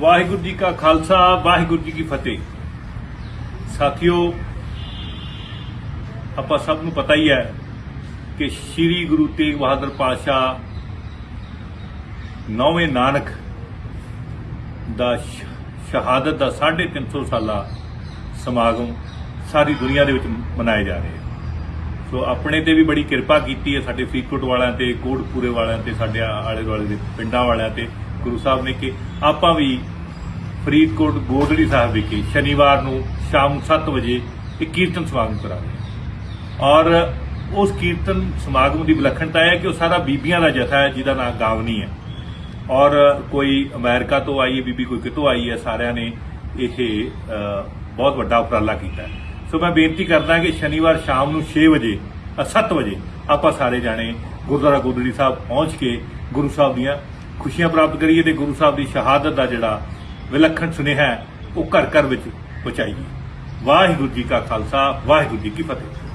ਵਾਹਿਗੁਰੂ ਜੀ ਕਾ ਖਾਲਸਾ, ਵਾਹਿਗੁਰੂ ਜੀ ਕੀ ਫਤਿਹ। ਸਾਥੀਓ, ਆਪਾਂ ਸਭ ਨੂੰ ਪਤਾ ਹੀ ਹੈ ਕਿ ਸ੍ਰੀ ਗੁਰੂ ਤੇਗ ਬਹਾਦਰ ਪਾਤਸ਼ਾਹ ਨੌਵੇਂ ਨਾਨਕ ਦਾ ਸ਼ਹਾਦਤ ਦਾ 350 ਸਾਲਾ ਸਮਾਗਮ ਸਾਰੀ ਦੁਨੀਆ ਦੇ ਵਿੱਚ ਮਨਾਏ ਜਾ ਰਹੇ ਹਨ ਸੋ ਆਪਣੇ ਤੇ ਵੀ ਬੜੀ ਕਿਰਪਾ ਕੀਤੀ ਹੈ ਸਾਡੇ ਫਰੀਦਕੋਟ ਵਾਲਿਆਂ ਤੇ, ਕੋਟਪੂਰੇ ਵਾਲਿਆਂ ਤੇ, ਸਾਡੇ ਆਲੇ ਦੁਆਲੇ ਦੇ ਪਿੰਡਾਂ ਵਾਲਿਆਂ ਤੇ। ਗੁਰੂ ਸਾਹਿਬ ਨੇ ਕਿ ਆਪਾਂ ਵੀ ਫਰੀਦਕੋਟ ਗੋਦੜੀ ਸਾਹਿਬ ਵਿਖੇ ਸ਼ਨੀਵਾਰ ਨੂੰ ਸ਼ਾਮ ਨੂੰ 7 ਵਜੇ ਇੱਕ ਕੀਰਤਨ ਸਮਾਗਮ ਕਰਾਂਗੇ ਔਰ ਉਸ ਕੀਰਤਨ ਸਮਾਗਮ ਦੀ ਵਿਲੱਖਣਤਾ ਇਹ ਹੈ ਕਿ ਉਹ ਸਾਰਾ ਬੀਬੀਆਂ ਦਾ ਜਥਾ ਹੈ, ਜਿਹਦਾ ਨਾਮ ਗਾਵਨੀ ਹੈ ਔਰ ਕੋਈ ਅਮਰੀਕਾ ਤੋਂ ਆਈ ਹੈ, ਬੀਬੀ ਕੋਈ ਕਿਤੋਂ ਆਈ ਹੈ, ਸਾਰਿਆਂ ਨੇ ਇਹ ਬਹੁਤ ਵੱਡਾ ਉਪਰਾਲਾ ਕੀਤਾ ਹੈ। ਸੋ ਮੈਂ ਬੇਨਤੀ ਕਰਦਾ ਕਿ ਸ਼ਨੀਵਾਰ ਸ਼ਾਮ ਨੂੰ 6 ਵਜੇ 7 ਵਜੇ ਆਪਾਂ ਸਾਰੇ ਜਾਣੇ ਗੁਰਦੁਆਰਾ ਗੋਦੜੀ ਸਾਹਿਬ ਪਹੁੰਚ ਕੇ ਗੁਰੂ ਸਾਹਿਬ ਦੀਆਂ ਖੁਸ਼ੀਆਂ ਪ੍ਰਾਪਤ ਕਰੀਏ ਤੇ ਗੁਰੂ ਸਾਹਿਬ ਦੀ ਸ਼ਹਾਦਤ ਦਾ ਜਿਹੜਾ ਵਿਲੱਖਣ ਸੁਨੇਹਾ ਹੈ, ਉਹ ਘਰ ਘਰ ਵਿੱਚ ਪਹੁੰਚਾਈਏ। ਵਾਹਿਗੁਰੂ ਜੀ ਕਾ ਖਾਲਸਾ, ਵਾਹਿਗੁਰੂ ਜੀ ਕੀ ਫਤਿਹ।